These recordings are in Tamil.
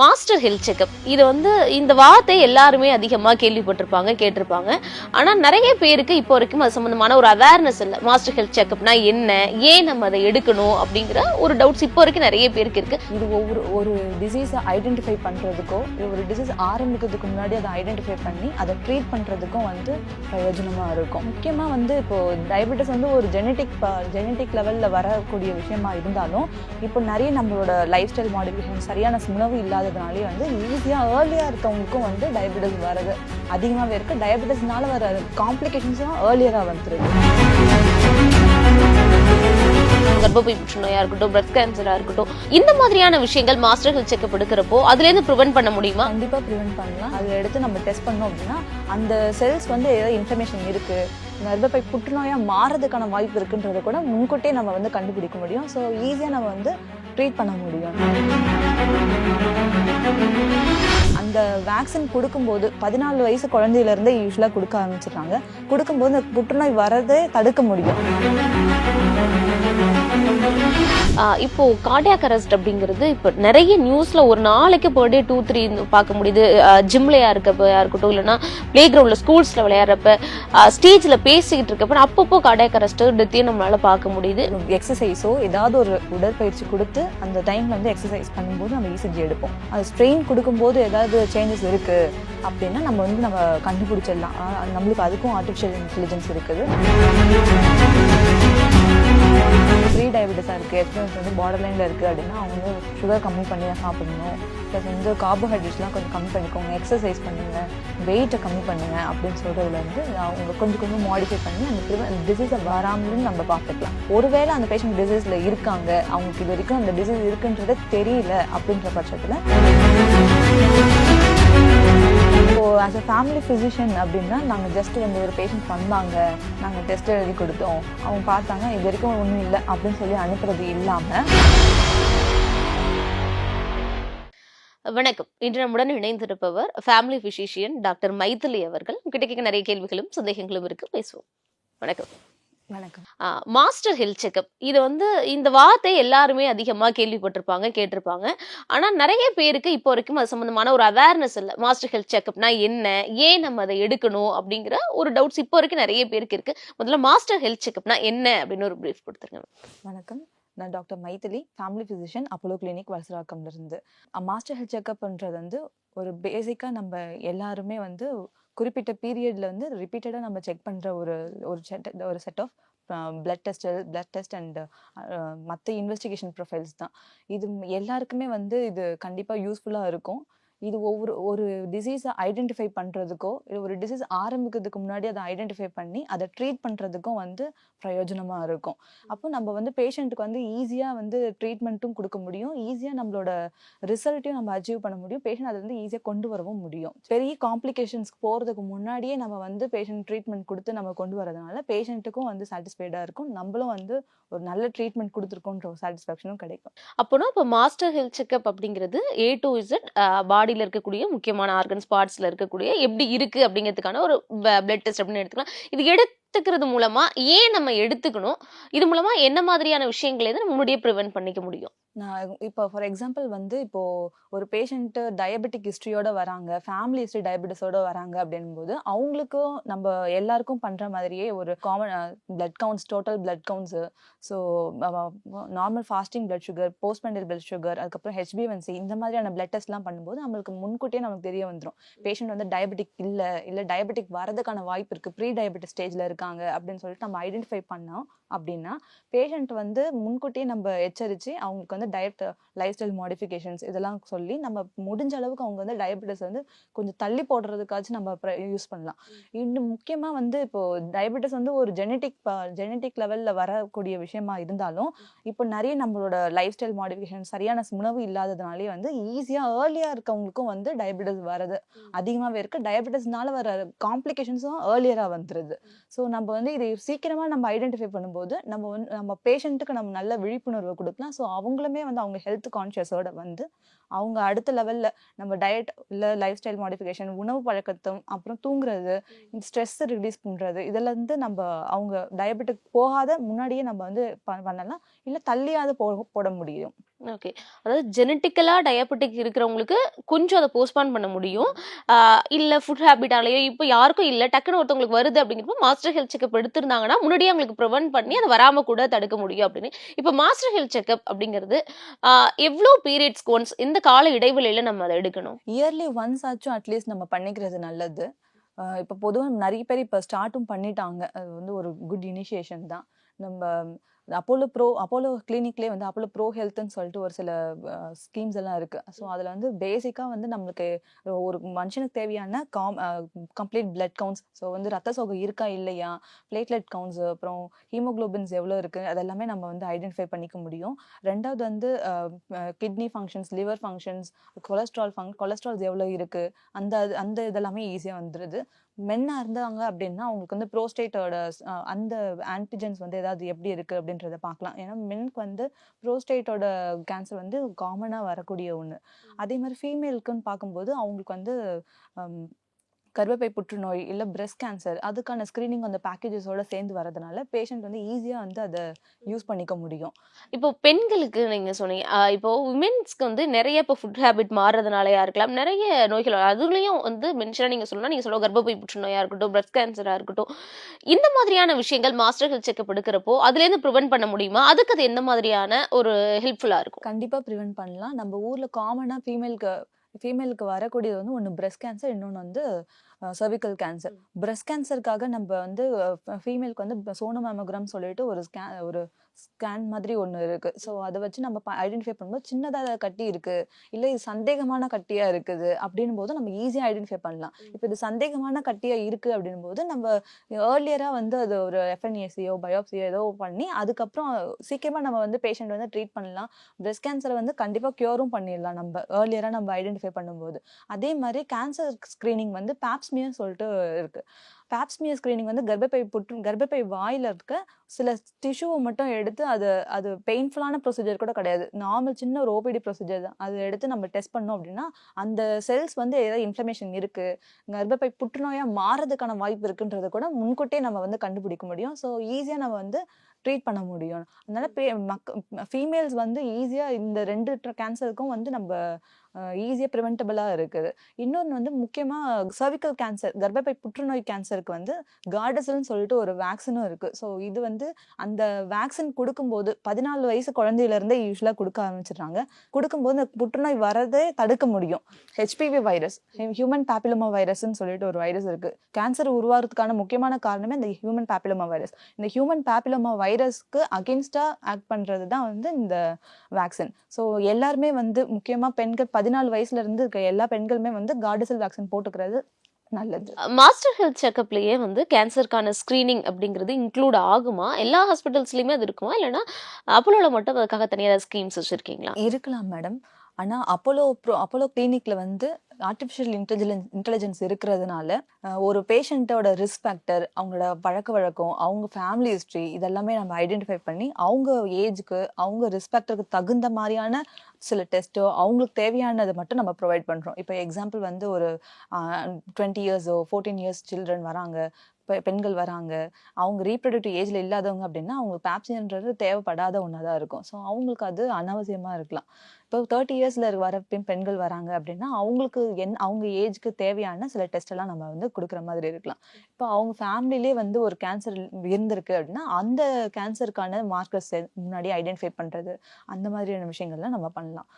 Master health checkup. இது வந்து இந்த வார்த்தை எல்லாருமே அதிகமாக கேள்விப்பட்டிருப்பாங்க கேட்டிருப்பாங்க. ஆனால் நிறைய பேருக்கு இப்போ வரைக்கும் அது சம்மந்தமான ஒரு அவேர்னஸ் இல்லை. மாஸ்டர் ஹெல்த் செக்அப்னா என்ன? ஏன் நம்ம அதை எடுக்கணும்? அப்படிங்கிற ஒரு டவுட்ஸ் இப்போ வரைக்கும் நிறைய பேருக்கு இருக்கு. இது ஒவ்வொரு ஒரு டிசீஸை ஐடென்டிஃபை பண்ணுறதுக்கோ இல்லை ஒரு டிசீஸ் ஆரம்பிக்கிறதுக்கு முன்னாடி அதை ஐடென்டிஃபை பண்ணி அதை ட்ரீட் பண்ணுறதுக்கும் வந்து பிரயோஜனமாக இருக்கும். முக்கியமாக வந்து இப்போது டயபெட்டிஸ் வந்து ஒரு ஜெனட்டிக் ஜெனட்டிக் லெவலில் வரக்கூடிய விஷயமா இருந்தாலும் இப்போ நிறைய நம்மளோட லைஃப் ஸ்டைல் மாடிஃபிகேஷன் சரியான உணவு இல்லாததுனாலே வந்து ஈஸியாக ஏர்லியாக இருக்கவங்களுக்கும் வந்து டயபெட்டிஸ் வர்றது. அதிகமாகவே இருக்குது டயபெட்டிஸ்னால வர காம்ப்ளிகேஷன்ஸும் ஏர்லியராக வந்துருது. கர்ப்பப்பை புற்றுநோயா இருக்கட்டும் பிரஸ்ட் கேன்சரா இருக்கட்டும் இந்த மாதிரியான விஷயங்கள் மாஸ்டர் ஹெல்த் செக்அப் எடுக்கிறப்போ அதுலேருந்து ப்ரிவென்ட் பண்ண முடியுமா? கண்டிப்பாக ப்ரிவென்ட் பண்ணலாம். அதை எடுத்து நம்ம டெஸ்ட் பண்ணோம் அப்படின்னா அந்த செல்ஸ் வந்து ஏதாவது இன்ஃபர்மேஷன் இருக்குது கர்ப்பப்பை புற்றுநோயாக மாறதுக்கான வாய்ப்பு இருக்குன்றத கூட முன்கூட்டியே நம்ம வந்து கண்டுபிடிக்க முடியும். ஸோ ஈஸியாக நம்ம வந்து ட்ரீட் பண்ண முடியும். அந்த வேக்சின் கொடுக்கும்போது பதினாலு வயசு குழந்தையிலேருந்தே யூஸ்வலாக கொடுக்க ஆரம்பிச்சிடுறாங்க. கொடுக்கும்போது அந்த புற்றுநோய் வரதே தடுக்க முடியும். இப்போ கார்டியாக் அரெஸ்ட் அப்படிங்கிறது இப்போ நிறைய நியூஸ்ல ஒரு நாளைக்கு per day டூ த்ரீ பார்க்க முடியுது. ஜிம்லயா இருக்கப்ப இருக்கட்டும் இல்லைன்னா பிளே கிரவுண்ட்ல ஸ்கூல்ஸ்ல விளையாடுறப்ப ஸ்டேஜ்ல பேசிக்கிட்டு இருக்கப்ப அப்பப்போ கார்டியாக் அரெஸ்ட் டெத்தையும் நம்மளால பார்க்க முடியுது. எக்ஸசைஸோ ஏதாவது ஒரு உடற்பயிற்சி கொடுத்து அந்த டைம்ல வந்து எக்ஸசைஸ் பண்ணும்போது நம்ம இசிஜி எடுப்போம். அது ஸ்ட்ரெயின் கொடுக்கும்போது ஏதாவது சேஞ்சஸ் இருக்குது அப்படின்னா நம்ம வந்து நம்ம கண்டுபிடிச்சிடலாம். நம்மளுக்கு அதுக்கும் ஆர்டிஃபிஷியல் இன்டெலிஜென்ஸ் இருக்குது. ப்ரீ டயபெட்டிஸாக இருக்குது எக்ஸ்பீரியன்ஸ் வந்து பார்டர் லைனில் இருக்குது அப்படின்னா அவங்க வந்து சுகர் கம்மி பண்ணி தான் சாப்பிடணும். ப்ளஸ் வந்து கார்போஹைட்ரேட்ஸ்லாம் கொஞ்சம் கம்மி பண்ணிக்கோங்க எக்ஸசைஸ் பண்ணுங்க வெயிட்டை கம்மி பண்ணுங்க அப்படின்னு சொல்கிறதுல வந்து அவங்க கொஞ்சம் கொஞ்சம் மாடிஃபை பண்ணி அந்த டிசீஸை வராமலும் நம்ம பார்த்துக்கலாம். ஒருவேளை அந்த பேஷண்ட் டிசீஸில் இருக்காங்க அவங்களுக்கு இது வரைக்கும் அந்த டிசீஸ் இருக்குன்றதே தெரியல அப்படின்ற பட்சத்தில் ஆஸ் அ ஃபேமிலி ஃபிசிஷியன் அப்படின்னா நாங்கள் ஜஸ்ட் வந்து ஒரு பேஷண்ட் வந்தாங்க. நாங்கள் டெஸ்ட் எழுதி கொடுத்தோம். அவங்க பார்த்தாங்க இது வரைக்கும் ஒன்றும் இல்லை அப்படின்னு சொல்லி அனுப்புறது இல்லாமல் வணக்கம். இன்று நம்முடன் இணைந்திருப்பவர் ஃபேமிலி ஃபிசிஷியன் டாக்டர் மைத்திலி அவர்கள். உங்ககிட்ட நிறைய கேள்விகளும் சந்தேகங்களும் இருக்கு. பேசுவோம். வணக்கம். வணக்கம். Master health checkup. இது வந்து இந்த வார்த்தை எல்லாருமே அதிகமாக கேள்விப்பட்டிருப்பாங்க கேட்டிருப்பாங்க. ஆனால் நிறைய பேருக்கு இப்போ வரைக்கும் அது சம்மந்தமான ஒரு அவேர்னஸ் இல்லை. மாஸ்டர் ஹெல்த் செக்அப்னா என்ன? ஏன் நம்ம அதை எடுக்கணும்? அப்படிங்கிற ஒரு டவுட்ஸ் இப்போ வரைக்கும் நிறைய பேருக்கு இருக்கு. முதல்ல மாஸ்டர் ஹெல்த் செக்அப்னா என்ன? அப்படின்னு ஒரு ப்ரீஃப் கொடுத்துருங்க. வணக்கம். நான் doctor Mythili family physician Apollo clinic வலசராக்கம்லேருந்து. Master health பண்ணுறது வந்து ஒரு பேசிக்காக நம்ம எல்லாருமே வந்து குறிப்பிட்ட பீரியட்ல வந்து ரிப்பீட்டடாக நம்ம செக் பண்ணுற ஒரு ஒரு செட் ஒரு set of blood test blood test and மற்ற இன்வெஸ்டிகேஷன் ப்ரொஃபைல்ஸ் தான். இது எல்லாருக்குமே வந்து இது கண்டிப்பாக யூஸ்ஃபுல்லாக இருக்கும். இது ஒவ்வொரு ஒரு டிசீஸை ஐடென்டிஃபை பண்ணுறதுக்கோ இல்லை ஒரு டிசீஸ் ஆரம்பிக்கிறதுக்கு முன்னாடி அதை ஐடென்டிஃபை பண்ணி அதை ட்ரீட் பண்ணுறதுக்கும் வந்து பிரயோஜனமாக இருக்கும். அப்போ நம்ம வந்து பேஷண்ட்டுக்கு வந்து ஈஸியாக வந்து ட்ரீட்மெண்ட்டும் கொடுக்க முடியும். ஈஸியாக நம்மளோட ரிசல்ட்டையும் நம்ம அச்சீவ் பண்ண முடியும். பேஷண்ட் அதை வந்து ஈஸியாக கொண்டு வரவும் முடியும். பெரிய காம்ப்ளிகேஷன்ஸ்க்கு போகிறதுக்கு முன்னாடியே நம்ம வந்து பேஷண்ட் ட்ரீட்மெண்ட் கொடுத்து நம்ம கொண்டு வரதுனால பேஷண்ட்டுக்கும் வந்து சாட்டிஸ்ஃபைடாக இருக்கும். நம்மளும் வந்து ஒரு நல்ல ட்ரீட்மெண்ட் கொடுத்துருக்கோன்ற சாட்டிஸ்ஃபேக்ஷனும் கிடைக்கும். அப்போனா இப்போ மாஸ்டர் ஹெல்த் செக்அப் அப்படிங்கிறது ஏ டு இசட் பாடியில் இருக்கக்கூடிய முக்கியமான ஆர்கன்ஸ் பார்ட்ஸில் இருக்கக்கூடிய எப்படி இருக்கு அப்படிங்கிறதுக்கான ஒரு பிளட் டெஸ்ட் அப்படின்னு எடுத்துக்கலாம். இது எடுத்துக்கிறது மூலமா ஏன் நம்ம எடுத்துக்கணும்? இது மூலமா என்ன மாதிரியான விஷயங்களை நம்ம முன்னாடியே ப்ரிவென்ட் பண்ணிக்க முடியும்? நான் இப்போ ஃபார் எக்ஸாம்பிள் வந்து இப்போது ஒரு பேஷண்ட்டு டயபெட்டிக் ஹிஸ்ட்ரியோட வராங்க ஃபேமிலி ஹிஸ்ட்ரி டயபெட்டிஸோட வராங்க அப்படின்போது அவங்களுக்கும் நம்ம எல்லாருக்கும் பண்ணுற மாதிரியே ஒரு common blood counts total blood counts so normal fasting blood sugar post mental blood sugar அதுக்கப்புறம் ஹெச்பிஎன்சி இந்த மாதிரியான பிளட் டெஸ்ட்லாம் பண்ணும்போது நம்மளுக்கு முன்கூட்டியே நமக்கு தெரிய வந்துடும் பேஷண்ட் வந்து டயபெட்டிக் இல்லை இல்லை டயபெட்டிக் வரதுக்கான வாய்ப்பு இருக்குது ப்ரீ டயபெட்டிக் ஸ்டேஜில் இருக்காங்க அப்படின்னு சொல்லிட்டு நம்ம ஐடென்டிஃபை பண்ணோம் அப்படின்னா பேஷண்ட் வந்து முன்கூட்டியே நம்ம எச்சரித்து அவங்களுக்கு வந்து டயட் லைஃப் ஸ்டைல் மாடிஃபிகேஷன்ஸ் இதெல்லாம் சொல்லி நம்ம முடிஞ்ச அளவுக்கு அவங்க வந்து டயபெட்டிஸ் வந்து கொஞ்சம் தள்ளி போடுறதுக்காச்சும் நம்ம யூஸ் பண்ணலாம். இன்னும் முக்கியமாக வந்து இப்போ டயபெட்டிஸ் வந்து ஒரு ஜெனட்டிக் ஜெனட்டிக் லெவலில் வரக்கூடிய விஷயமா இருந்தாலும் இப்போ நிறைய நம்மளோட லைஃப் ஸ்டைல் மாடிஃபிகேஷன் சரியான உணவு இல்லாததுனாலே வந்து ஈஸியாக ஏர்லியாக இருக்கவங்களுக்கும் வந்து டயபெட்டிஸ் வரது அதிகமாகவே இருக்குது டயபெட்டிஸ்னால வர காம்ப்ளிகேஷன்ஸும் ஏர்லியராக வந்துடுது ஸோ நம்ம வந்து இதை சீக்கிரமாக நம்ம ஐடென்டிஃபை பண்ணும்போது நம்ம வந்து நம்ம பேஷண்ட்டுக்கு நம்ம நல்ல விழிப்புணர்வு கொடுக்கலாம். ஸோ அவங்களும் வந்து அவங்க ஹெல்த் கான்ஷியஸோட வந்து அவங்க அடுத்த லெவலில் நம்ம டயட் இல்லை லைஃப் ஸ்டைல் மாடிஃபிகேஷன் உணவு பழக்கத்தம் அப்புறம் தூங்குறது இந்த ஸ்ட்ரெஸ்ஸை ரிலீஸ் பண்ணுறது இதில் இருந்து நம்ம அவங்க டயபெட்டிக் போகாத முன்னாடியே நம்ம வந்து பண்ணலாம். இல்லை தள்ளியாவது போ போட முடியும். ஓகே அதாவது ஜெனட்டிக்கலாக டயபெட்டிக் இருக்கிறவங்களுக்கு கொஞ்சம் அதை போஸ்ட்பான் பண்ண முடியும். இல்லை ஃபுட் ஹேபிட்டாலேயோ இப்போ யாருக்கும் இல்லை டக்குன்னு ஒருத்தவங்களுக்கு வருது அப்படிங்கிறப்போ மாஸ்டர் ஹெல்த் செக்அப் எடுத்திருந்தாங்கன்னா முன்னாடியே அவங்களுக்கு ப்ரிவென்ட் பண்ணி அதை வராம கூட தடுக்க முடியும் அப்படின்னு. இப்போ மாஸ்டர் ஹெல்த் செக்அப் அப்படிங்கிறது எவ்வளோ பீரியட்ஸ்க்கு ஒன்ஸ் இந்த கால இடைவெளியில் நம்ம அதை எடுக்கணும்? இயர்லி ஒன்ஸ் ஆச்சும் அட்லீஸ்ட் நம்ம பண்ணிக்கிறது நல்லது. இப்போ பொதுவாக நிறைய பேர் இப்போ ஸ்டார்ட்டும் பண்ணிட்டாங்க. அது வந்து ஒரு குட் இனிஷியேஷன் தான். நம்ம அப்போலோ ப்ரோ அப்போலோ கிளினிக்லேயே வந்து அப்போலோ ப்ரோ ஹெல்த்னு சொல்லிட்டு ஒரு சில ஸ்கீம்ஸ் எல்லாம் இருக்குது ஸோ அதில் வந்து பேசிக்காக வந்து நம்மளுக்கு ஒரு மனுஷனுக்கு தேவையான com complete blood counts so வந்து ரத்த சோகை இருக்கா இல்லையா? பிளேட்லெட் கவுண்ட்ஸ் அப்புறம் ஹீமோகுளோபின்ஸ் எவ்வளோ இருக்குது அதெல்லாமே நம்ம வந்து ஐடென்டிஃபை பண்ணிக்க முடியும். ரெண்டாவது வந்து kidney functions liver functions cholesterol fun cholesterols எவ்வளோ இருக்குது அந்த அந்த இதெல்லாமே ஈஸியாக வந்துடுது மென்னா இருந்தாங்க அப்படின்னா அவங்களுக்கு வந்து ப்ரோஸ்டேட்டோட அந்த ஆன்டிஜென்ஸ் வந்து ஏதாவது எப்படி இருக்குது அப்படின்றத பார்க்கலாம். ஏன்னா மென்க்கு வந்து ப்ரோஸ்டேட்டோட கேன்சர் வந்து காமனாக வரக்கூடிய ஒன்று அதே மாதிரி ஃபீமேலுக்குன்னு பார்க்கும்போது அவங்களுக்கு வந்து கர்ப்பப்பை புற்றுநோய் இல்லை பிரஸ்ட் கேன்சர் அதுக்கான ஸ்க்ரீனிங் அந்த பேக்கேஜஸோட சேர்ந்து வரதுனால பேஷண்ட் வந்து ஈஸியாக வந்து அதை யூஸ் பண்ணிக்க முடியும். இப்போ பெண்களுக்கு நீங்க சொன்னீங்க இப்போ உமன்ஸ்க்கு வந்து நிறைய இப்போ ஃபுட் ஹேபிட் மாறுறதுனாலயா இருக்கலாம் நிறைய நோய்கள். அதுலயும் வந்து மென்ஷனா நீங்க சொல்லணும் நீங்க சொல்ல கர்ப்பப்பை புற்றுநோயா இருக்கட்டும் பிரஸ்ட் கேன்சரா இருக்கட்டும் இந்த மாதிரியான விஷயங்கள் மாஸ்டர் ஹெல்த் செக்அப் எடுக்கிறப்போ அதுல இருந்து ப்ரிவென்ட் பண்ண முடியுமா? அதுக்கு அது எந்த மாதிரியான ஒரு ஹெல்ப்ஃபுல்லா இருக்கும்? கண்டிப்பாக ப்ரிவென்ட் பண்ணலாம். நம்ம ஊரில் காமனாக ஃபீமேலுக்கு ஃபீமேலுக்கு வரக்கூடியது வந்து ஒன்று பிரஸ்ட் கேன்சர் இன்னொன்று வந்து சர்விக்கல் கேன்சர் பிரஸ்ட் கேன்சருக்காக நம்ம வந்து ஃபீமேலுக்கு வந்து சோனோமேமோகிராம் சொல்லிட்டு ஒரு ஸ்கே ஒரு ஸ்கேன் மாதிரி ஒன்று இருக்குது ஸோ அதை வச்சு நம்ம ஐடென்டிஃபை பண்ணும்போது சின்னதாக கட்டி இருக்குது இல்லை இது சந்தேகமான கட்டியாக இருக்குது அப்படின்னும் போது நம்ம ஈஸியாக ஐடென்டிஃபை பண்ணலாம். இப்போ இது சந்தேகமான கட்டியாக இருக்குது அப்படின்னும் போது நம்ம ஏர்லியராக வந்து அது ஒரு எஃப்என்ஏசியோ பயோப்சியோ ஏதோ பண்ணி அதுக்கப்புறம் சீக்கிரமாக நம்ம வந்து பேஷண்ட் வந்து ட்ரீட் பண்ணலாம். பிரஸ்ட் கேன்சரை வந்து கண்டிப்பாக க்யூரும் பண்ணிடலாம் நம்ம ஏர்லியராக நம்ம ஐடென்டிஃபை பண்ணும்போது. அதே மாதிரி கேன்சர் ஸ்க்ரீனிங் வந்து பேப்ஸ்மியர் சொல்லிட்டு இருக்குது பேப்ஸ்மியர் ஸ்க்ரீனிங் வந்து கர்ப்பப்பை புற்று கர்ப்பப்பை வாயில் இருக்க சில டிஷ்யூவை மட்டும் எடுத்து அது அது பெயின்ஃபுல்லான ப்ரொசீஜர் கூட கிடையாது. நார்மல் சின்ன ஒரு ஓபிடி ப்ரொசீஜர் தான். அதை எடுத்து நம்ம டெஸ்ட் பண்ணோம் அப்படின்னா அந்த செல்ஸ் வந்து ஏதாவது இன்ஃப்ளமேஷன் இருக்குது கர்ப்பப்பை புற்றுநோயாக மாறதுக்கான வாய்ப்பு இருக்குன்றத கூட முன்கூட்டியே நம்ம வந்து கண்டுபிடிக்க முடியும். ஸோ ஈஸியாக நம்ம வந்து ட்ரீட் பண்ண முடியும். அதனால மக் ஃபீமேல்ஸ் வந்து ஈஸியாக இந்த ரெண்டு கேன்சருக்கும் வந்து நம்ம ஈஸியாக ப்ரிவென்டபிளாக இருக்குது. இன்னொன்று வந்து முக்கியமாக சர்விக்கல் கேன்சர் கர்ப்பப்பை புற்றுநோய் கேன்சருக்கு வந்து கார்டசல்னு சொல்லிட்டு ஒரு வேக்சினும் இருக்குது ஸோ இது வந்து அந்த வேக்சின் கொடுக்கும்போது பதினாலு வயசு குழந்தையிலேருந்தே யூஸ்வலாக கொடுக்க ஆரம்பிச்சிடுறாங்க. கொடுக்கும்போது இந்த புற்றுநோய் வரதே தடுக்க முடியும். ஹெச்பிவி வைரஸ் ஹியூமன் பேப்பிலமா வைரஸ்ன்னு சொல்லிட்டு ஒரு வைரஸ் இருக்குது கேன்சர் உருவாகிறதுக்கான முக்கியமான காரணமே இந்த ஹியூமன் பேப்பிலமா வைரஸ் இந்த ஹியூமன் பேப்பிலோமா வைரஸ்க்கு அகென்ஸ்டாக ஆக்ட் பண்ணுறது தான் வந்து இந்த வேக்சின் ஸோ எல்லாருமே வந்து முக்கியமாக பெண்கள் பதினாலு வயசுல இருந்து இருக்க எல்லா பெண்களுமே வந்து கார்டிசல் வேக்சின் போட்டுக்கிறது நல்லது. மாஸ்டர் ஹெல்த் செக்அப்லயே வந்து கேன்சருக்கான ஸ்கிரீனிங் அப்படிங்கிறது இன்க்ளூட் ஆகுமா? எல்லா ஹாஸ்பிட்டல்ஸ்லயுமே அது இருக்குமா? இல்லைன்னா அப்போலோல மட்டும் அதுக்காக தனியாக ஸ்கீம்ஸ் வச்சிருக்கீங்களா? இருக்கலாம் மேடம் ஆனால் அப்போலோ ப்ரோ அப்போலோ கிளினிக்ல வந்து ஆர்டிஃபிஷியல் இன்டெலிஜென்ஸ் இன்டெலிஜென்ஸ் இருக்கிறதுனால ஒரு பேஷண்ட்டோட ரிஸ்க் ஃபேக்டர் அவங்களோட பழக்க வழக்கம் அவங்க ஃபேமிலி ஹிஸ்ட்ரி இதெல்லாமே நம்ம ஐடென்டிஃபை பண்ணி அவங்க ஏஜுக்கு அவங்க ரிஸ்க் ஃபேக்டருக்கு தகுந்த மாதிரியான சில டெஸ்ட்டோ அவங்களுக்கு தேவையானதை மட்டும் நம்ம ப்ரொவைட் பண்ணுறோம் இப்போ எக்ஸாம்பிள் வந்து ஒரு டுவெண்ட்டி இயர்ஸோ ஃபோர்டீன் இயர்ஸ் சில்ட்ரன் வராங்க. பெண்கள் வராங்க. அவங்க ரீப்ரொடக்டிவ் ஏஜ்ல இல்லாதவங்க அப்படின்னா அவங்களுக்கு பேப்சின்றது தேவைப்படாத ஒன்றா தான் இருக்கும். ஸோ அவங்களுக்கு அது அனாவசியமாக இருக்கலாம். இப்போ தேர்ட்டி இயர்ஸ்ல வர பெண் பெண்கள் வராங்க அப்படின்னா அவங்களுக்கு என் அவங்க ஏஜ்க்கு தேவையான சில டெஸ்ட் எல்லாம் நம்ம வந்து கொடுக்குற மாதிரி இருக்கலாம். இப்போ அவங்க ஃபேமிலிலே வந்து ஒரு கேன்சர் இருந்திருக்கு அப்படின்னா அந்த கேன்சருக்கான மார்க்கர்ஸ் முன்னாடி ஐடென்டிஃபை பண்றது அந்த மாதிரியான விஷயங்கள்லாம் நம்ம பண்ணலாம்.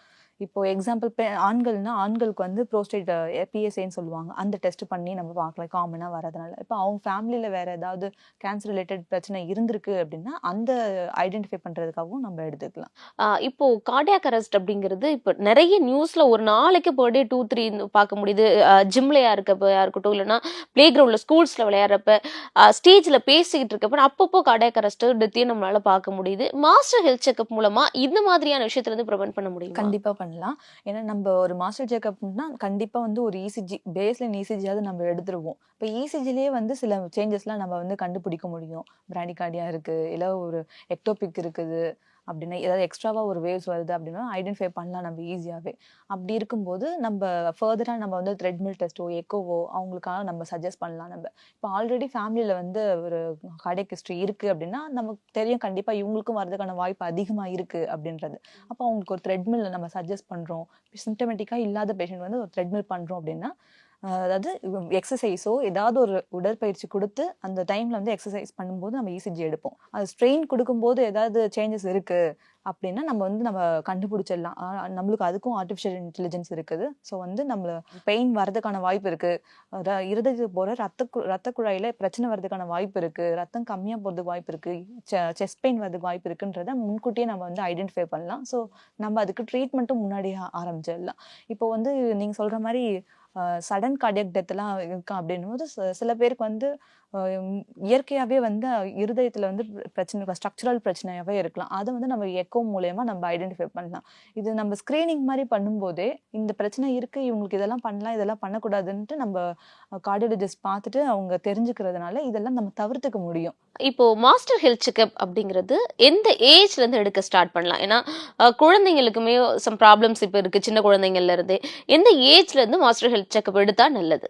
இப்போ எக்ஸாம்பிள் ஆண்கள்னா ஆண்களுக்கு வந்து ப்ரோஸ்டேட் பிஎஸ்ஏன்னு சொல்லுவாங்க. அந்த டெஸ்ட் பண்ணி நம்ம பார்க்கலாம். காமனாக வரதுனால இப்போ அவங்க ஃபேமிலியில் வேற ஏதாவது கேன்சர் ரிலேட்டட் பிரச்சனை இருந்திருக்கு அப்படின்னா அந்த ஐடென்டிஃபை பண்ணுறதுக்காகவும் நம்ம எடுத்துக்கலாம். இப்போ கார்டியாக் அரெஸ்ட் அப்படிங்கிறது இப்போ நிறைய நியூஸ்ல ஒரு நாளைக்கு பர் டே டூ த்ரீ பார்க்க முடியுது. ஜிம்லயா இருக்கப்ப இருக்கட்டும் இல்லைன்னா பிளே கிரவுண்ட்ல ஸ்கூல்ஸ்ல விளையாடுறப்ப ஸ்டேஜ்ல பேசிக்கிட்டு இருக்கப்ப அப்பப்போ கார்டியாக் அரெஸ்ட் டெத்தையும் நம்மளால பார்க்க முடியுது. மாஸ்டர் ஹெல்த் செக்அப் மூலமா இந்த மாதிரியான விஷயத்துல இருந்து ப்ரிவென்ட் பண்ண முடியும்? கண்டிப்பாக பண்ணலாம். ஏன்னா நம்ம ஒரு மாஸ்டர் செக்அப்னா கண்டிப்பாக வந்து ஒரு இசிஜி பேஸ்லைன் இசிஜியாவது நம்ம எடுத்துருவோம். இப்போ இசிஜிலேயே வந்து சில சேஞ்சஸ்லாம் நம்ம வந்து கண்டுபிடிக்க முடியும். பிராண்டிகார்டியா இருக்குது இல்லை ஒரு எக்டோபிக் இருக்குது. அப்படின்னா ஏதாவது எக்ஸ்ட்ராவாக ஒரு வேவ்ஸ் வருது அப்படின்னா ஐடென்டிஃபை பண்ணலாம் நம்ம ஈஸியாகவே அப்படி இருக்கும்போது நம்ம ஃபர்தராக நம்ம வந்து த்ரெட்மில் டெஸ்ட்டோ எக்கோவோ அவங்களுக்காக நம்ம சஜஸ்ட் பண்ணலாம் நம்ம. இப்போ ஆல்ரெடி ஃபேமிலியில் வந்து ஒரு கார்டியக் ஹிஸ்ட்ரி இருக்குது அப்படின்னா நமக்கு தெரியும் கண்டிப்பாக இவங்களுக்கும் வரதுக்கான வாய்ப்பு அதிகமாக இருக்குது அப்படின்றது. அப்போ அவங்களுக்கு ஒரு த்ரெட்மில் நம்ம சஜஸ்ட் பண்ணுறோம் சிம்டமேட்டிக்காக இல்லாத பேஷண்ட் வந்து ஒரு த்ரெட்மில் பண்ணுறோம் அப்படின்னா அதாவது எக்ஸசைஸோ ஏதாவது ஒரு உடற்பயிற்சி கொடுத்து அந்த டைமில் வந்து எக்ஸசைஸ் பண்ணும்போது நம்ம இசிஜி எடுப்போம். அது ஸ்ட்ரெயின் கொடுக்கும்போது ஏதாவது சேஞ்சஸ் இருக்குது அப்படின்னா நம்ம வந்து நம்ம கண்டுபிடிச்சிடலாம். நம்மளுக்கு அதுக்கும் ஆர்டிஃபிஷியல் இன்டெலிஜென்ஸ் இருக்குது. ஸோ வந்து நம்மள பெயின் வரதுக்கான வாய்ப்பு இருக்குது இருதயத்துக்கு போகிற ரத்த கு- ரத்த குழாயில் பிரச்சனை வர்றதுக்கான வாய்ப்பு இருக்குது ரத்தம் கம்மியாக போகிறதுக்கு வாய்ப்பு இருக்குது செஸ்ட் பெயின் வர்றதுக்கு வாய்ப்பு இருக்குன்றத முன்கூட்டியே நம்ம வந்து ஐடென்டிஃபை பண்ணலாம். ஸோ நம்ம அதுக்கு ட்ரீட்மெண்ட்டும் முன்னாடியே ஆரம்பிச்சிடலாம். இப்போ வந்து நீங்கள் சொல்கிற மாதிரி சடன் கார்டியக் டெத்லாம் இருக்கா அப்படின்னும் போது ச- சில பேருக்கு வந்து இயற்கையாகவே வந்து இருதயத்தில் வந்து பிரச்சனை ஸ்ட்ரக்சரல் பிரச்சனையாகவே இருக்கலாம். அதை வந்து நம்ம எக்கோ மூலயமா நம்ம ஐடென்டிஃபை பண்ணலாம். இது நம்ம ஸ்க்ரீனிங் மாதிரி பண்ணும்போதே இந்த பிரச்சனை இருக்குது இவங்களுக்கு இதெல்லாம் பண்ணலாம் இதெல்லாம் பண்ணக்கூடாதுன்ட்டு நம்ம கார்டியோலஜிஸ்ட் பார்த்துட்டு அவங்க தெரிஞ்சுக்கிறதுனால இதெல்லாம் நம்ம தவிர்த்துக்க முடியும். இப்போ மாஸ்டர் ஹெல்த் செக்அப் அப்படிங்கிறது எந்த ஏஜ்ல இருந்து எடுக்க ஸ்டார்ட் பண்ணலாம்? ஏன்னா குழந்தைங்களுக்குமே சம் ப்ராப்ளம்ஸ் இப்போ இருக்கு சின்ன குழந்தைங்கள்லேருந்தே எந்த ஏஜ்ல இருந்து மாஸ்டர் ஹெல்த் செக்அப் எடுத்தா நல்லது.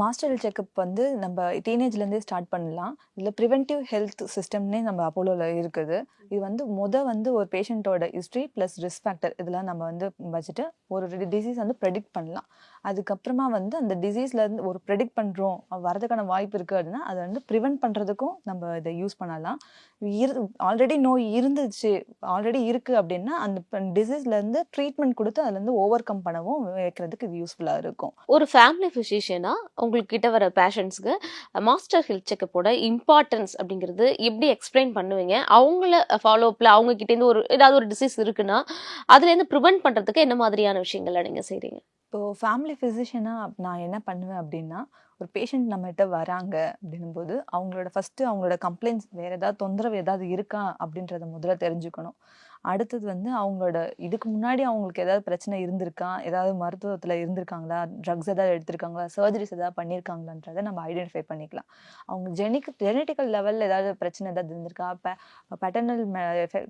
மாஸ்டர் செக்அப் வந்து நம்ம டீனேஜ்லேருந்தே ஸ்டார்ட் பண்ணலாம். இதில் ப்ரிவென்டிவ் ஹெல்த் சிஸ்டம்னே நம்ம அப்போலோவில் இருக்குது. இது வந்து முத வந்து ஒரு பேஷண்ட்டோட ஹிஸ்ட்ரி ப்ளஸ் ரிஸ்க் ஃபேக்டர் இதெல்லாம் நம்ம வந்து வச்சுட்டு ஒரு டிசீஸ் வந்து ப்ரெடிக்ட் பண்ணலாம். அதுக்கப்புறமா வந்து அந்த டிசீஸ்லேருந்து ஒரு ப்ரெடிக்ட் பண்ணுறோம் வரதுக்கான வாய்ப்பு இருக்குது அப்படின்னா அதை வந்து ப்ரிவென்ட் பண்ணுறதுக்கும் நம்ம இதை யூஸ் பண்ணலாம். இரு ஆல்ரெடி நோய் இருந்துச்சு ஆல்ரெடி இருக்குது அப்படின்னா அந்த டிசீஸ்லேருந்து ட்ரீட்மெண்ட் கொடுத்து அதுலேருந்து ஓவர் கம் பண்ணவும் வைக்கிறதுக்கு இது யூஸ்ஃபுல்லாக இருக்கும். ஒரு ஃபேமிலி ஃபிசிஷியனாக உங்களுக்கு கிட்ட வர பேஷண்ட்ஸ்க்கு மாஸ்டர் ஹெல்த் செக்கப்போட இம்பார்ட்டன்ஸ் அப்படிங்கிறது எப்படி எக்ஸ்பிளைன் பண்ணுவீங்க? அவங்கள ஃபாலோ அப்ல அவங்க கிட்டேருந்து ஒரு ஏதாவது ஒரு டிசீஸ் இருக்குன்னா அதுலேருந்து ப்ரிவென்ட் பண்ணுறதுக்கு என்ன மாதிரியான விஷயங்களை நீங்கள் செய்கிறீங்க இப்போ ஃபேமிலி ஃபிசிஷியனாக நான் என்ன பண்ணுவேன் அப்படின்னா ஒரு பேஷண்ட் நம்மகிட்ட வராங்க அப்படின்னும் போது அவங்களோட ஃபஸ்ட்டு அவங்களோட கம்ப்ளைண்ட்ஸ் வேறு ஏதாவது தொந்தரவு ஏதாவது இருக்கா அப்படின்றத முதல்ல தெரிஞ்சுக்கணும். அடுத்தது வந்து அவங்களோட இதுக்கு முன்னாடி அவங்களுக்கு ஏதாவது பிரச்சனை இருந்திருக்கா? ஏதாவது மருத்துவத்தில் இருந்திருக்காங்களா? ட்ரக்ஸ் ஏதாவது எடுத்திருக்காங்களா? சர்ஜரிஸ் ஏதாவது பண்ணியிருக்காங்களான்றதை நம்ம ஐடென்டிஃபை பண்ணிக்கலாம். அவங்க ஜெனிக் ஜெனட்டிக்கல் லெவலில் ஏதாவது பிரச்சனை ஏதாவது இருந்திருக்கா? பேட்டர்னல்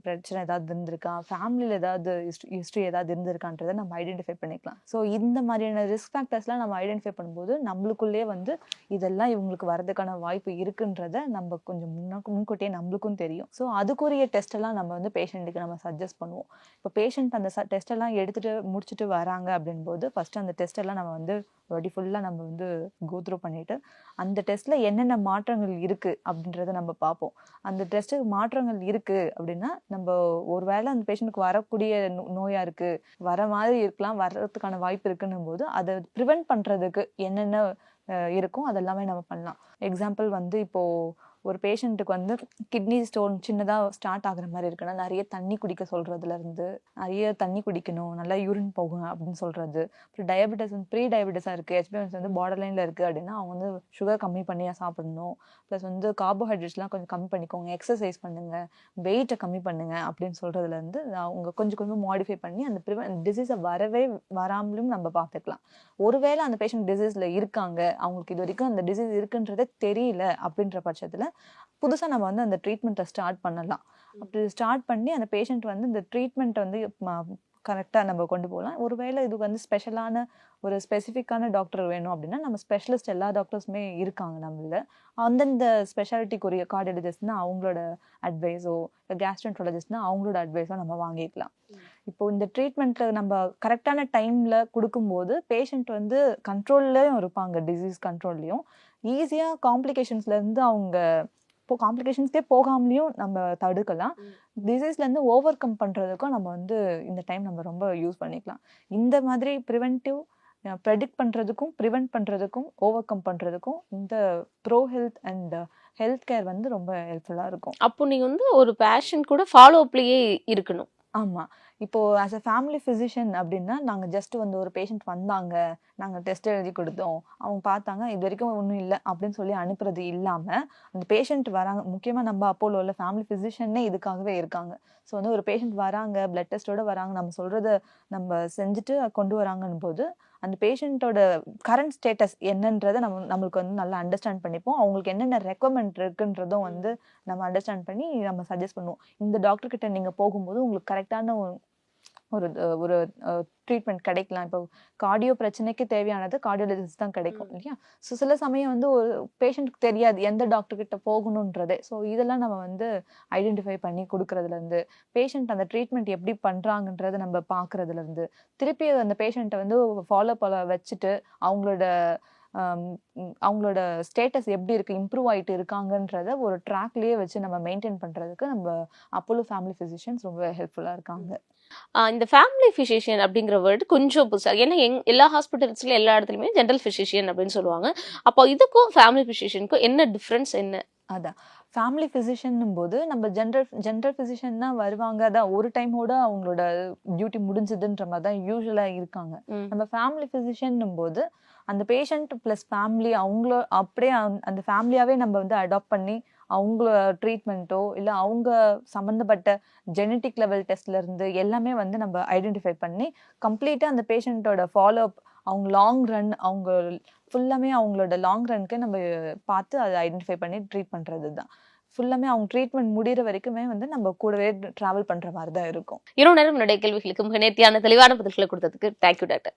பிரச்சனை ஏதாவது இருந்திருக்கா? ஃபேமிலியில் ஏதாவது ஹிஸ்ட்ரி ஏதாவது இருந்திருக்கான்றதை நம்ம ஐடென்டிஃபை பண்ணிக்கலாம். ஸோ இந்த மாதிரியான ரிஸ்க் ஃபேக்டர்ஸ்லாம் நம்ம ஐடென்டிஃபை பண்ணும்போது நம்மளுக்குள்ளே வந்து இதெல்லாம் இவங்களுக்கு வரதுக்கான வாய்ப்பு இருக்குன்றத நம்ம கொஞ்சம் முன்னா முன்கூட்டியே நம்மளுக்கும் தெரியும். ஸோ அதுக்குரிய டெஸ்ட்டெல்லாம் நம்ம வந்து பேஷண்ட்டுக்கு நம்ம சஜஸ்ட் பண்ணுவோம். இப்போ பேஷண்ட் அந்த டெஸ்ட் எல்லாம் எடுத்துட்டு முடிச்சுட்டு வராங்க அப்படின்போது ஃபர்ஸ்ட் அந்த டெஸ்ட் எல்லாம் நம்ம வந்து பாடி ஃபுல்லாக நம்ம வந்து கோத்ரூ பண்ணிட்டு அந்த டெஸ்ட்ல என்னென்ன மாற்றங்கள் இருக்கு அப்படின்றத நம்ம பார்ப்போம். அந்த டெஸ்ட்டுக்கு மாற்றங்கள் இருக்கு அப்படின்னா நம்ம ஒருவேளை அந்த பேஷண்ட்டுக்கு வரக்கூடிய நோ- நோயா இருக்கு வர மாதிரி இருக்கலாம் வர்றதுக்கான வாய்ப்பு இருக்குன்னும் போது அதை ப்ரிவென்ட் பண்றதுக்கு என்னென்ன இருக்கோ இருக்கும் அதெல்லாமே நம்ம பண்ணலாம். எக்ஸாம்பிள் வந்து இப்போது ஒரு பேஷண்ட்டுக்கு வந்து கிட்னி ஸ்டோன் சின்னதாக ஸ்டார்ட் ஆகுற மாதிரி இருக்குன்னா நிறைய தண்ணி குடிக்க சொல்கிறதுலேருந்து நிறைய தண்ணி குடிக்கணும் நல்லா யூரின் போகும் அப்படின்னு சொல்கிறது அப்புறம் டயபெட்டிஸ் ப்ரீ டயபெட்டிஸாக இருக்குது ஹெச்பிஎன்ஸ் வந்து பார்டர் லைனில் இருக்குது அப்படின்னா அவங்க வந்து சுகர் கம்மி பண்ணியாக சாப்பிடணும். ப்ளஸ் வந்து கார்போஹைட்ரேட்ஸ்லாம் கொஞ்சம் கம்மி பண்ணிக்கோங்க. எக்ஸசைஸ் பண்ணுங்கள் வெயிட்டை கம்மி பண்ணுங்கள் அப்படின்னு சொல்கிறதுலேருந்து அவங்க கொஞ்சம் கொஞ்சம் மாடிஃபை பண்ணி அந்த ப்ரிவென் டிசீஸை வரவே வராமலும் நம்ம பார்த்துக்கலாம். ஒருவேளை அந்த பேஷண்ட் டிசீஸில் இருக்காங்க. அவங்களுக்கு இது வரைக்கும் அந்த டிசீஸ் இருக்குன்றதே தெரியல அப்படின்ற பட்சத்தில் புதுசாக நம்ம வந்து அந்த ட்ரீட்மெண்ட்டை ஸ்டார்ட் பண்ணலாம். அப்படி ஸ்டார்ட் பண்ணி அந்த பேஷண்ட் வந்து இந்த ட்ரீட்மெண்ட்டை வந்து கரெக்டாக நம்ம கொண்டு போகலாம். ஒருவேளை இது வந்து ஸ்பெஷலான ஒரு ஸ்பெசிஃபிக்கான டாக்டர் வேணும் அப்படின்னா நம்ம ஸ்பெஷலிஸ்ட் எல்லா டாக்டர்ஸுமே இருக்காங்க நம்மள. அந்தந்த ஸ்பெஷாலிட்டிக்குரிய கார்டியாலஜிஸ்ட்னா அவங்களோட அட்வைஸோ கேஸ்ட்ரன்ட்ரோலஜிஸ்ட்னா அவங்களோட அட்வைஸோ நம்ம வாங்கிக்கலாம். இப்போ இந்த ட்ரீட்மெண்ட்ல நம்ம கரெக்டான டைம்ல கொடுக்கும்போது பேஷண்ட் வந்து கண்ட்ரோல்லையும் இருப்பாங்க டிசீஸ் கண்ட்ரோல்லையும் ஈஸியாக காம்ப்ளிகேஷன்ஸ்ல இருந்து அவங்க இப்போ காம்ப்ளிகேஷன்ஸ்க்கே போகாமலையும் நம்ம தடுக்கலாம். டிசீஸ்ல இருந்து ஓவர் கம் பண்றதுக்கும் நம்ம வந்து இந்த டைம் நம்ம ரொம்ப யூஸ் பண்ணிக்கலாம். இந்த மாதிரி ப்ரிவென்டிவ் ப்ரெடிக்ட் பண்றதுக்கும் ப்ரிவென்ட் பண்றதுக்கும் ஓவர் கம் பண்றதுக்கும் இந்த pro health and health care வந்து ரொம்ப ஹெல்ப்ஃபுல்லா இருக்கும். அப்போ நீங்க வந்து ஒரு பேஷண்ட் கூட ஃபாலோ அப்லயே இருக்கணும். ஆமா. இப்போ ஆஸ் அ ஃபேமிலி ஃபிசிஷியன் அப்படின்னா நாங்கள் ஜஸ்ட் வந்து ஒரு பேஷண்ட் வந்தாங்க நாங்கள் டெஸ்ட் எழுதி கொடுத்தோம். அவங்க பார்த்தாங்க இது வரைக்கும் ஒன்றும் இல்லை அப்படின்னு சொல்லி அனுப்புறது இல்லாமல் அந்த பேஷண்ட் வராங்க முக்கியமாக நம்ம அப்போலோவில் ஃபேமிலி ஃபிசிஷியனே இதுக்காகவே இருக்காங்க. ஸோ வந்து ஒரு பேஷண்ட் வராங்க பிளட் டெஸ்ட்டோட வராங்க நம்ம சொல்கிறத நம்ம செஞ்சுட்டு கொண்டு வராங்கன்னு போது அந்த பேஷண்ட்டோட கரண்ட் ஸ்டேட்டஸ் என்னன்றதை நம்ம நம்மளுக்கு வந்து நல்லா அண்டர்ஸ்டாண்ட் பண்ணிப்போம். அவங்களுக்கு என்னென்ன ரெக்குவயர்மெண்ட் இருக்குன்றதும் வந்து நம்ம அண்டர்ஸ்டாண்ட் பண்ணி நம்ம சஜஸ்ட் பண்ணுவோம். இந்த டாக்டர் கிட்ட நீங்கள் போகும்போது உங்களுக்கு கரெக்டான ஒரு ஒரு ட்ரீட்மெண்ட் கிடைக்கலாம். இப்போ கார்டியோ பிரச்சனைக்கு தேவையானது கார்டியோலஜிஸ்ட் தான் கிடைக்கும் இல்லையா? ஸோ சில சமயம் வந்து ஒரு பேஷண்ட்டுக்கு தெரியாது எந்த டாக்டர் கிட்ட போகணுன்றதே. ஸோ இதெல்லாம் நம்ம வந்து ஐடென்டிஃபை பண்ணி கொடுக்கறதுல இருந்து பேஷண்ட் அந்த ட்ரீட்மெண்ட் எப்படி பண்றாங்கன்றத நம்ம பார்க்கறதுல இருந்து திருப்பி அந்த பேஷண்ட்டை வந்து ஃபாலோ பண்ண வச்சுட்டு அவங்களோட அவங்களோட ஸ்டேட்டஸ் எப்படி இருக்கு இம்ப்ரூவ் ஆயிட்டு இருக்காங்கன்றத ஒரு ட்ராக்லயே வச்சு நம்ம மெயின்டைன் பண்றதுக்கு நம்ம அப்போலோ ஃபேமிலி ஃபிசிஷியன்ஸ் ரொம்ப ஹெல்ப்ஃபுல்லா இருக்காங்க. இந்த ஃபேமிலி ஃபிசிஷியன் அப்படிங்கிற வேர்டு கொஞ்சம் புதுசா ஏன்னா எங் எல்லா ஹாஸ்பிட்டல்ஸ்ல எல்லா இடத்துலயுமே ஜென்ரல் ஃபிசிஷியன் அப்படின்னு சொல்லுவாங்க. அப்போ இதுக்கும் ஃபேமிலி ஃபிசிஷியனுக்கும் என்ன டிஃபரன்ஸ் என்ன? அதான். ஃபேமிலி ஃபிசிஷியன் போது நம்ம ஜென்ரல் ஜென்ரல் ஃபிசிஷியன் தான் வருவாங்க. அதான் ஒரு டைமோட அவங்களோட டியூட்டி முடிஞ்சதுன்ற மாதிரி தான் யூஸ்வலாக இருக்காங்க. நம்ம ஃபேமிலி ஃபிசிஷியன் போது அந்த பேஷண்ட் ப்ளஸ் ஃபேமிலி அவங்கள அப்படியே அந்த- அந்த ஃபேமிலியாவே நம்ம வந்து அடாப்ட் பண்ணி அவங்கள ட்ரீட்மெண்ட்டோ இல்லை அவங்க சம்மந்தப்பட்ட ஜெனட்டிக் லெவல் டெஸ்ட்லேருந்து எல்லாமே வந்து நம்ம ஐடென்டிஃபை பண்ணி கம்ப்ளீட்டாக அந்த பேஷண்ட்டோட ஃபாலோ அப் அவங்க லாங் ரன் அவங்க ஃபுல்லாமே அவங்களோட லாங் ரன்க்கு நம்ம பார்த்து அதை ஐடென்டிஃபை பண்ணி ட்ரீட் பண்ணுறது தான் ஃபுல்லாமே அவங்க ட்ரீட்மெண்ட் முடிகிற வரைக்குமே வந்து நம்ம கூடவே ட்ராவல் பண்ணுற மாதிரி தான் இருக்கும். இரவு நேரம் என்னுடைய கேள்விகளுக்கு மிக நேர்த்தியான தெளிவான பதில்களை கொடுத்ததுக்கு தேங்க்யூ டாக்டர்